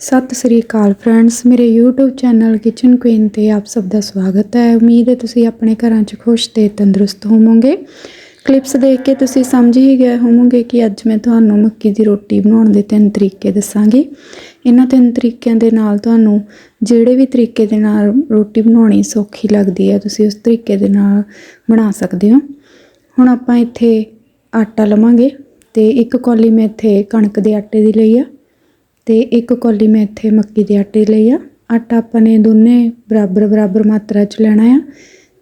ਸਤਿ ਸ੍ਰੀ ਅਕਾਲ friends, ਮੇਰੇ YouTube channel kitchen queen ਤੇ ਆਪ ਸਭ ਦਾ ਸਵਾਗਤ ਹੈ। ਉਮੀਦ ਹੈ ਤੁਸੀਂ ਆਪਣੇ ਘਰਾਂ 'ਚ ਖੁਸ਼ ਤੇ ਤੰਦਰੁਸਤ ਹੋਵੋਗੇ। ਕਲਿੱਪਸ ਦੇਖ ਕੇ ਤੁਸੀਂ ਸਮਝ ਹੀ ਗਏ ਹੋਵੋਗੇ ਕਿ ਅੱਜ ਮੈਂ ਤੁਹਾਨੂੰ ਮੱਕੀ ਦੀ ਰੋਟੀ ਬਣਾਉਣ ਦੇ ਤਿੰਨ ਤਰੀਕੇ ਦੱਸਾਂਗੀ। ਇਹਨਾਂ ਤਿੰਨ ਤਰੀਕਿਆਂ ਦੇ ਨਾਲ ਤੁਹਾਨੂੰ ਜਿਹੜੇ ਵੀ ਤਰੀਕੇ ਦੇ ਨਾਲ ਰੋਟੀ ਬਣਾਉਣੀ ਸੌਖੀ ਲੱਗਦੀ ਹੈ, ਤੁਸੀਂ ਉਸ ਤਰੀਕੇ ਦੇ ਨਾਲ ਬਣਾ ਸਕਦੇ ਹੋ। ਹੁਣ ਆਪਾਂ ਇੱਥੇ ਆਟਾ ਲਵਾਂਗੇ ਤੇ ਇੱਕ ਕੌਲੀ ਮੈਂ ਇੱਥੇ ਕਣਕ ਦੇ ਆਟੇ ਦੀ ਲਈ ਆ। ਤੇ ਇੱਕ ਕੌਲੀ ਮੈਂ ਇੱਥੇ ਮੱਕੀ ਦੇ ਆਟੇ ਲਈ ਆ। ਆਟਾ ਆਪਾਂ ਨੇ ਦੋਨੇ ਬਰਾਬਰ ਬਰਾਬਰ ਮਾਤਰਾ ਚ ਲੈਣਾ ਆ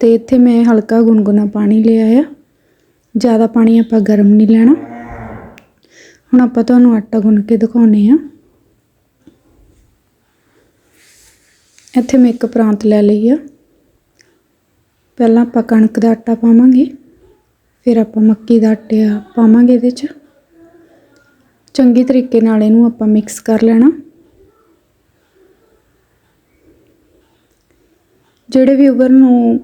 ਤੇ ਇੱਥੇ ਮੈਂ ਹਲਕਾ ਗੁਨਗੁਨਾ ਪਾਣੀ ਲਿਆ ਆ। ਜ਼ਿਆਦਾ ਪਾਣੀ ਆਪਾਂ ਗਰਮ ਨਹੀਂ ਲੈਣਾ। ਹੁਣ ਆਪਾਂ ਤੁਹਾਨੂੰ ਆਟਾ ਗੁੰਨ ਕੇ ਦਿਖਾਉਨੇ ਆ। ਇੱਥੇ ਮੈਂ ਇੱਕ ਪ੍ਰਾਂਤ ਲੈ ਲਈ ਆ। ਪਹਿਲਾਂ ਆਪਾਂ ਕਣਕ ਦਾ ਆਟਾ ਪਾਵਾਂਗੇ, ਫਿਰ ਆਪਾਂ ਮੱਕੀ ਦਾ ਆਟਾ ਪਾਵਾਂਗੇ ਇਹਦੇ 'ਚ। ਚੰਗੇ ਤਰੀਕੇ ਨਾਲ ਇਹਨੂੰ ਆਪਾਂ ਮਿਕਸ ਕਰ ਲੈਣਾ। ਜਿਹੜੇ ਵੀ ਉਵਰ ਨੂੰ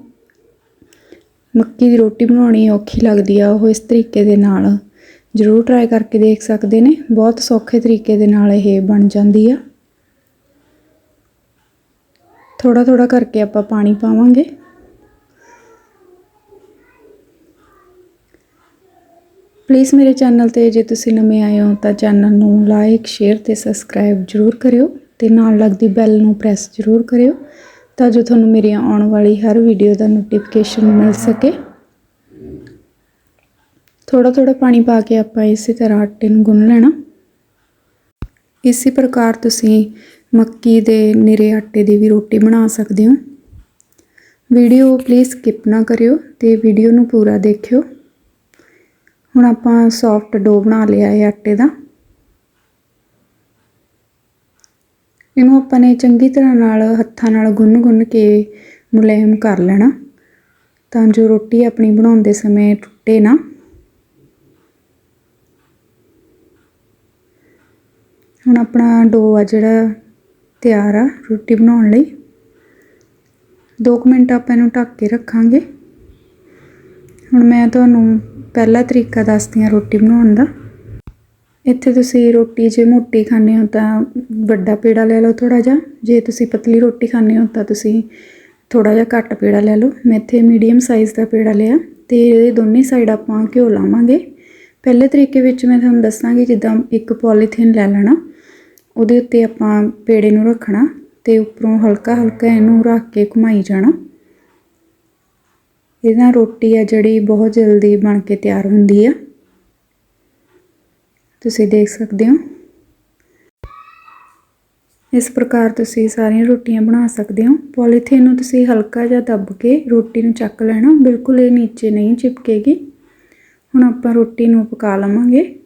ਮੱਕੀ ਦੀ ਰੋਟੀ ਬਣਾਉਣੀ ਔਖੀ ਲੱਗਦੀ ਆ, ਉਹ ਇਸ ਤਰੀਕੇ ਦੇ ਨਾਲ ਜ਼ਰੂਰ ਟਰਾਈ ਕਰਕੇ ਦੇਖ ਸਕਦੇ ਨੇ। ਬਹੁਤ ਸੌਖੇ ਤਰੀਕੇ ਦੇ ਨਾਲ ਇਹ ਬਣ ਜਾਂਦੀ ਆ। ਥੋੜਾ ਥੋੜਾ ਕਰਕੇ ਆਪਾਂ ਪਾਣੀ ਪਾਵਾਂਗੇ। ਪਲੀਜ਼ ਮੇਰੇ ਚੈਨਲ ਤੇ ਜੇ ਤੁਸੀਂ ਨਵੇਂ ਆਏ ਹੋ ਤਾਂ ਚੈਨਲ ਨੂੰ ਲਾਈਕ ਸ਼ੇਅਰ ਤੇ ਸਬਸਕ੍ਰਾਈਬ ਜ਼ਰੂਰ ਕਰਿਓ ਤੇ ਨਾਲ ਲੱਗਦੀ ਬੈਲ ਨੂੰ ਪ੍ਰੈਸ ਜ਼ਰੂਰ ਕਰਿਓ ਤਾਂ ਜੋ ਤੁਹਾਨੂੰ ਮੇਰੀਆਂ ਆਉਣ ਵਾਲੀ ਹਰ ਵੀਡੀਓ ਦਾ ਨੋਟੀਫਿਕੇਸ਼ਨ ਮਿਲ ਸਕੇ। ਥੋੜਾ ਥੋੜਾ ਪਾਣੀ ਪਾ ਕੇ ਆਪਾਂ ਇਸੇ ਤਰ੍ਹਾਂ ਆਟੇ ਨੂੰ ਗੁੰਨ ਲੈਣਾ। ਇਸੇ ਪ੍ਰਕਾਰ ਤੁਸੀਂ ਮੱਕੀ ਦੇ ਨਿਰੇ ਆਟੇ ਦੀ ਵੀ ਰੋਟੀ ਬਣਾ ਸਕਦੇ ਹੋ। ਵੀਡੀਓ ਪਲੀਜ਼ ਸਕਿਪ ਨਾ ਕਰਿਓ ਤੇ ਵੀਡੀਓ ਨੂੰ ਪੂਰਾ ਦੇਖਿਓ। ਹੁਣ ਆਪਾਂ ਸੌਫਟ ਡੋ ਬਣਾ ਲਿਆ ਹੈ ਆਟੇ ਦਾ। ਇਹਨੂੰ ਆਪਾਂ ਨੇ ਚੰਗੀ ਤਰ੍ਹਾਂ ਨਾਲ ਹੱਥਾਂ ਨਾਲ ਗੁੰਨ-ਗੁੰਨ ਕੇ ਮੁਲਾਇਮ ਕਰ ਲੈਣਾ। ਤਾਂ ਜੋ ਰੋਟੀ ਆਪਣੀ ਬਣਾਉਂਦੇ ਸਮੇਂ ਟੁੱਟੇ ਨਾ। ਹੁਣ ਆਪਣਾ ਡੋ ਆ ਜਿਹੜਾ ਤਿਆਰ ਆ ਰੋਟੀ ਬਣਾਉਣ ਲਈ। 2 ਮਿੰਟ ਆਪਾਂ ਇਹਨੂੰ ਢੱਕ ਕੇ ਰੱਖਾਂਗੇ। ਹੁਣ ਮੈਂ ਤੁਹਾਨੂੰ ਪਹਿਲਾ ਤਰੀਕਾ ਦੱਸਦੀ ਹਾਂ ਰੋਟੀ ਬਣਾਉਣ ਦਾ। ਇੱਥੇ ਤੁਸੀਂ ਰੋਟੀ ਜੇ ਮੋਟੀ ਖਾਣੇ ਹੋ ਤਾਂ ਵੱਡਾ ਪੇੜਾ ਲੈ ਲਓ ਥੋੜਾ ਜਿਹਾ। ਜੇ ਤੁਸੀਂ ਪਤਲੀ ਰੋਟੀ ਖਾਣੇ ਹੋ ਤਾਂ ਤੁਸੀਂ ਥੋੜਾ ਜਿਹਾ ਘੱਟ ਪੇੜਾ ਲੈ ਲਓ। ਮੈਂ ਇੱਥੇ ਮੀਡੀਅਮ ਸਾਈਜ਼ ਦਾ ਪੇੜਾ ਲਿਆ ਤੇ ਇਹਦੇ ਦੋਨੇ ਸਾਈਡ ਆਪਾਂ ਘਿਓ ਲਾਵਾਂਗੇ। ਪਹਿਲੇ ਤਰੀਕੇ ਵਿੱਚ ਮੈਂ ਤੁਹਾਨੂੰ ਦੱਸਾਂਗੀ ਜਿੱਦਾਂ ਇੱਕ ਪੋਲੀਥੀਨ ਲੈ ਲੈਣਾ, ਉਹਦੇ ਉੱਤੇ ਆਪਾਂ ਪੇੜੇ ਨੂੰ ਰੱਖਣਾ ਤੇ ਉੱਪਰੋਂ ਹਲਕਾ ਹਲਕਾ ਇਹਨੂੰ ਰੱਖ ਕੇ ਘੁਮਾਈ ਜਾਣਾ। ਇਹਦੇ ਨਾਲ ਰੋਟੀ ਆ ਜਿਹੜੀ ਬਹੁਤ ਜਲਦੀ ਬਣ ਕੇ ਤਿਆਰ ਹੁੰਦੀ ਆ। ਤੁਸੀਂ ਦੇਖ ਸਕਦੇ ਹੋ। ਇਸ ਪ੍ਰਕਾਰ ਤੁਸੀਂ ਸਾਰੀਆਂ ਰੋਟੀਆਂ ਬਣਾ ਸਕਦੇ ਹੋ। ਪੋਲੀਥੀਨ ਨੂੰ ਤੁਸੀਂ ਹਲਕਾ ਜਿਹਾ ਦੱਬ ਕੇ ਰੋਟੀ ਨੂੰ ਚੱਕ ਲੈਣਾ। ਬਿਲਕੁਲ ਇਹ ਨੀਚੇ ਨਹੀਂ ਚਿਪਕੇਗੀ। ਹੁਣ ਆਪਾਂ ਰੋਟੀ ਨੂੰ ਪਕਾ ਲਵਾਂਗੇ।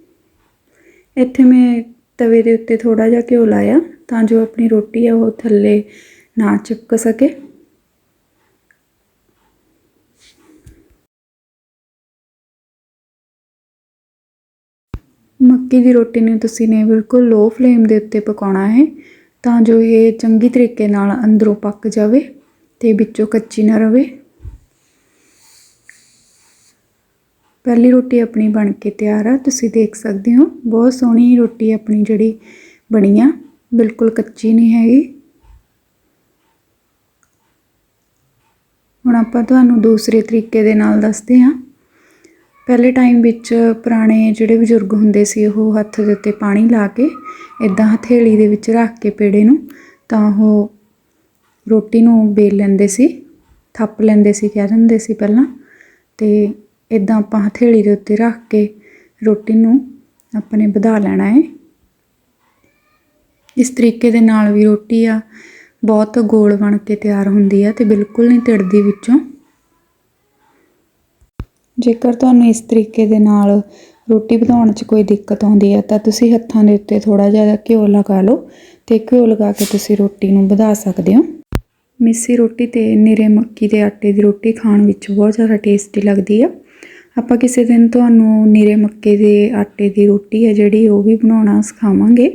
ਇੱਥੇ ਮੈਂ ਤਵੇ ਦੇ ਉੱਤੇ ਥੋੜਾ ਜਿਹਾ ਘਿਓ ਲਾਇਆ ਤਾਂ ਜੋ ਆਪਣੀ ਰੋਟੀ ਆ ਉਹ ਥੱਲੇ ਨਾ ਚਿਪਕ ਸਕੇ। ਮੱਕੀ ਦੀ ਰੋਟੀ ਨੂੰ ਤੁਸੀਂ ਨੇ ਬਿਲਕੁਲ ਲੋ ਫਲੇਮ ਦੇ ਉੱਤੇ ਪਕਾਉਣਾ ਹੈ, ਤਾਂ ਜੋ ਇਹ ਚੰਗੀ ਤਰੀਕੇ ਨਾਲ ਅੰਦਰੋਂ ਪੱਕ ਜਾਵੇ ਤੇ ਵਿੱਚੋਂ ਕੱਚੀ ਨਾ ਰਵੇ। ਪਹਿਲੀ ਰੋਟੀ ਆਪਣੀ ਬਣ ਕੇ ਤਿਆਰ ਆ, ਤੁਸੀਂ ਦੇਖ ਸਕਦੇ ਹੋ, ਬਹੁਤ ਸੋਹਣੀ ਰੋਟੀ ਆਪਣੀ ਜਿਹੜੀ ਬਣੀ ਆ, ਬਿਲਕੁਲ ਕੱਚੀ ਨਹੀਂ ਹੈਗੀ। ਹੁਣ ਆਪਾਂ ਤੁਹਾਨੂੰ ਦੂਸਰੇ ਤਰੀਕੇ ਦੇ ਨਾਲ ਦੱਸਦੇ ਹਾਂ। ਪਹਿਲੇ ਟਾਈਮ ਵਿੱਚ ਪੁਰਾਣੇ ਜਿਹੜੇ ਬਜ਼ੁਰਗ ਹੁੰਦੇ ਸੀ, ਉਹ ਹੱਥ ਦੇ ਉੱਤੇ ਪਾਣੀ ਲਾ ਕੇ ਇਦਾਂ ਹਥੇਲੀ ਦੇ ਵਿੱਚ ਰੱਖ ਕੇ ਪੇੜੇ ਨੂੰ ਤਾਂ ਉਹ ਰੋਟੀ ਨੂੰ ਬੇਲ ਲੈਂਦੇ ਸੀ, ਥੱਪ ਲੈਂਦੇ ਸੀ, ਕਹਿ ਦਿੰਦੇ ਸੀ ਪਹਿਲਾਂ। ਤੇ ਇਦਾਂ ਆਪਾਂ ਹਥੇਲੀ ਦੇ ਉੱਤੇ ਰੱਖ ਕੇ ਰੋਟੀ ਨੂੰ ਆਪਣੇ ਵਧਾ ਲੈਣਾ ਹੈ ਇਸ ਤਰੀਕੇ ਦੇ ਨਾਲ ਵੀ ਰੋਟੀ ਆ ਬਹੁਤ ਗੋਲ ਬਣ ਕੇ ਤਿਆਰ ਹੁੰਦੀ ਆ ਤੇ ਬਿਲਕੁਲ ਨਹੀਂ ਤਿੜਦੀ ਵਿੱਚੋਂ। ਜੇਕਰ ਤੁਹਾਨੂੰ ਇਸ ਤਰੀਕੇ ਦੇ ਨਾਲ ਰੋਟੀ ਬਣਾਉਣ 'ਚ ਕੋਈ ਦਿੱਕਤ ਆਉਂਦੀ ਹੈ ਤਾਂ ਤੁਸੀਂ ਹੱਥਾਂ ਦੇ ਉੱਤੇ ਥੋੜ੍ਹਾ ਜਿਹਾ ਘਿਓ ਲਗਾ ਲਓ ਅਤੇ ਘਿਓ ਲਗਾ ਕੇ ਤੁਸੀਂ ਰੋਟੀ ਨੂੰ ਵਧਾ ਸਕਦੇ ਹੋ। ਮਿੱਸੀ ਰੋਟੀ ਤੇ ਨਿਰੇ ਮੱਕੀ ਦੇ ਆਟੇ ਦੀ ਰੋਟੀ ਖਾਣ ਵਿੱਚ ਬਹੁਤ ਜ਼ਿਆਦਾ ਟੇਸਟੀ ਲੱਗਦੀ ਆ। ਆਪਾਂ ਕਿਸੇ ਦਿਨ ਤੁਹਾਨੂੰ ਨਿਰੇ ਮੱਕੇ ਦੇ ਆਟੇ ਦੀ ਰੋਟੀ ਹੈ ਜਿਹੜੀ ਉਹ ਵੀ ਬਣਾਉਣਾ ਸਿਖਾਵਾਂਗੇ।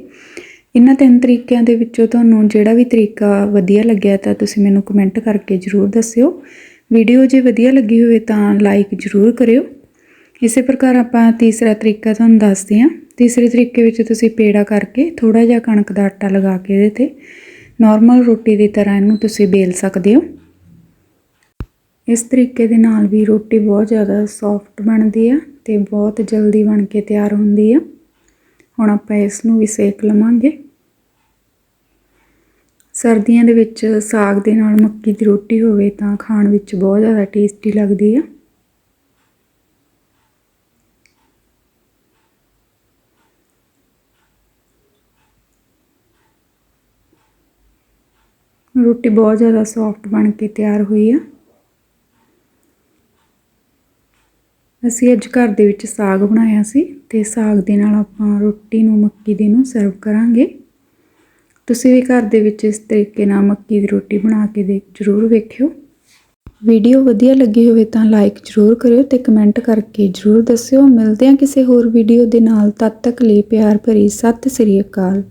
ਇਹਨਾਂ ਤਿੰਨ ਤਰੀਕਿਆਂ ਦੇ ਵਿੱਚੋਂ ਤੁਹਾਨੂੰ ਜਿਹੜਾ ਵੀ ਤਰੀਕਾ ਵਧੀਆ ਲੱਗਿਆ ਤਾਂ ਤੁਸੀਂ ਮੈਨੂੰ ਕਮੈਂਟ ਕਰਕੇ ਜ਼ਰੂਰ ਦੱਸਿਓ। ਵੀਡੀਓ ਜੇ ਵਧੀਆ ਲੱਗੀ ਹੋਵੇ ਤਾਂ ਲਾਈਕ ਜ਼ਰੂਰ ਕਰਿਓ। ਇਸੇ ਪ੍ਰਕਾਰ ਆਪਾਂ ਤੀਸਰਾ ਤਰੀਕਾ ਤੁਹਾਨੂੰ ਦੱਸਦੇ ਹਾਂ। ਤੀਸਰੇ ਤਰੀਕੇ ਵਿੱਚ ਤੁਸੀਂ ਪੇੜਾ ਕਰਕੇ ਥੋੜਾ ਜਿਹਾ ਕਣਕ ਦਾ ਆਟਾ ਲਗਾ ਕੇ ਇਹਦੇ ਤੇ ਨਾਰਮਲ ਰੋਟੀ ਦੀ ਤਰ੍ਹਾਂ ਇਹਨੂੰ ਤੁਸੀਂ ਬੇਲ ਸਕਦੇ ਹੋ। ਇਸ ਤਰੀਕੇ ਦੇ ਨਾਲ ਵੀ ਰੋਟੀ ਬਹੁਤ ਜ਼ਿਆਦਾ ਸੌਫਟ ਬਣਦੀ ਆ ਤੇ ਬਹੁਤ ਜਲਦੀ ਬਣ ਕੇ ਤਿਆਰ ਹੁੰਦੀ ਆ। ਹੁਣ ਆਪਾਂ ਇਸ ਨੂੰ ਵੀ ਸੇਕ ਲਵਾਂਗੇ। ਸਰਦੀਆਂ ਦੇ ਵਿੱਚ ਸਾਗ ਦੇ ਨਾਲ ਮੱਕੀ ਦੀ ਰੋਟੀ ਹੋਵੇ ਤਾਂ ਖਾਣ ਵਿੱਚ ਬਹੁਤ ਜ਼ਿਆਦਾ ਟੇਸਟੀ ਲੱਗਦੀ ਆ। ਰੋਟੀ ਬਹੁਤ ਜ਼ਿਆਦਾ ਸੌਫਟ ਬਣ ਕੇ ਤਿਆਰ ਹੋਈ ਆ। ਅਸੀਂ ਅੱਜ ਘਰ ਦੇ ਵਿੱਚ ਸਾਗ ਬਣਾਇਆ ਸੀ ਤੇ ਸਾਗ ਦੇ ਨਾਲ ਆਪਾਂ ਰੋਟੀ ਨੂੰ ਮੱਕੀ ਦੀ ਨੂੰ ਸਰਵ ਕਰਾਂਗੇ। ਤੁਸੀਂ ਵੀ ਘਰ ਦੇ ਵਿੱਚ ਇਸ ਤਰੀਕੇ ਨਾਲ ਮੱਕੀ ਦੀ ਰੋਟੀ ਬਣਾ ਕੇ ਦੇਖ ਜ਼ਰੂਰ ਵੇਖਿਓ। ਵੀਡੀਓ ਵਧੀਆ ਲੱਗੀ ਹੋਵੇ ਤਾਂ ਲਾਈਕ ਜ਼ਰੂਰ ਕਰਿਓ ਤੇ ਕਮੈਂਟ ਕਰਕੇ ਜ਼ਰੂਰ ਦੱਸਿਓ। ਮਿਲਦੇ ਹਾਂ ਕਿਸੇ ਹੋਰ ਵੀਡੀਓ ਦੇ ਨਾਲ। ਤਦ ਤੱਕ ਲਈ ਪਿਆਰ ਭਰੀ ਸਤਿ ਸ੍ਰੀ ਅਕਾਲ।